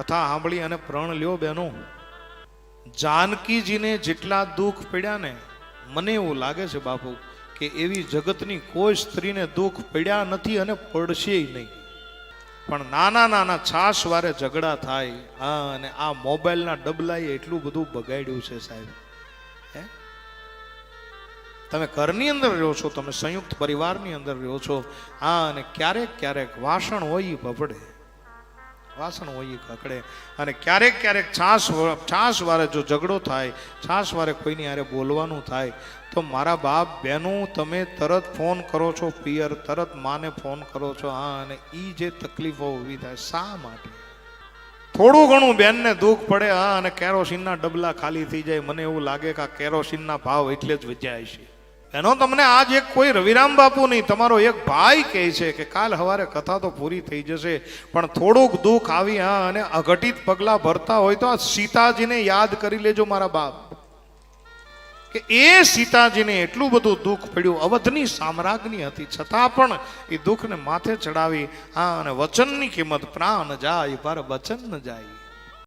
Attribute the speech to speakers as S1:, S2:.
S1: કથા સાંભળી અને પ્રણ લ્યો બેનો. જાનકીજીને જેટલા દુઃખ પડ્યા ને, મને એવું લાગે છે બાપુ કે એવી જગતની કોઈ સ્ત્રીને દુઃખ પડ્યા નથી અને પડશે નહીં. પણ નાના નાના છાશ વારે ઝઘડા થાય, હા, અને આ મોબાઈલના ડબલાએ એટલું બધું બગાડ્યું છે સાહેબ. હે? તમે ઘરની અંદર રહ્યો છો, તમે સંયુક્ત પરિવારની અંદર રહ્યો છો, હા, અને ક્યારેક ક્યારેક વાસણ હોય એ બબડે વાસણ હોય કકડે અને ક્યારેક ક્યારેક છાસ છાસ વારે જો ઝઘડો થાય, છાસ વારે કોઈની હારે બોલવાનું થાય, તો મારા બાપ બહેનો તમે તરત ફોન કરો છો, પિયર, તરત માને ફોન કરો છો. હા, અને એ જે તકલીફો ઊભી થાય, શા માટે? થોડું ઘણું બેનને દુઃખ પડે, હા, અને કેરોસીનના ડબલા ખાલી થઈ જાય. મને એવું લાગે કે આ કેરોસીનના ભાવ એટલે જ વધ્યા છે એનો તમને આજ એક કોઈ રવિરામ બાપુ નહીં, તમારો એક ભાઈ કહે છે કે કાલ સવારે કથા તો પૂરી થઈ જશે, પણ થોડુંક દુઃખ આવી, હા, અને અઘટિત પગલાં ભરતા હોય તો આ સીતાજીને યાદ કરી લેજો મારા બાપ. કે એ સીતાજીને એટલું બધું દુઃખ પડ્યું, અવધની સામ્રાજ્ઞી હતી, છતાં પણ એ દુઃખને માથે ચડાવી, હા, અને વચનની કિંમત પ્રાણ જાય, પર વચન ન જાય.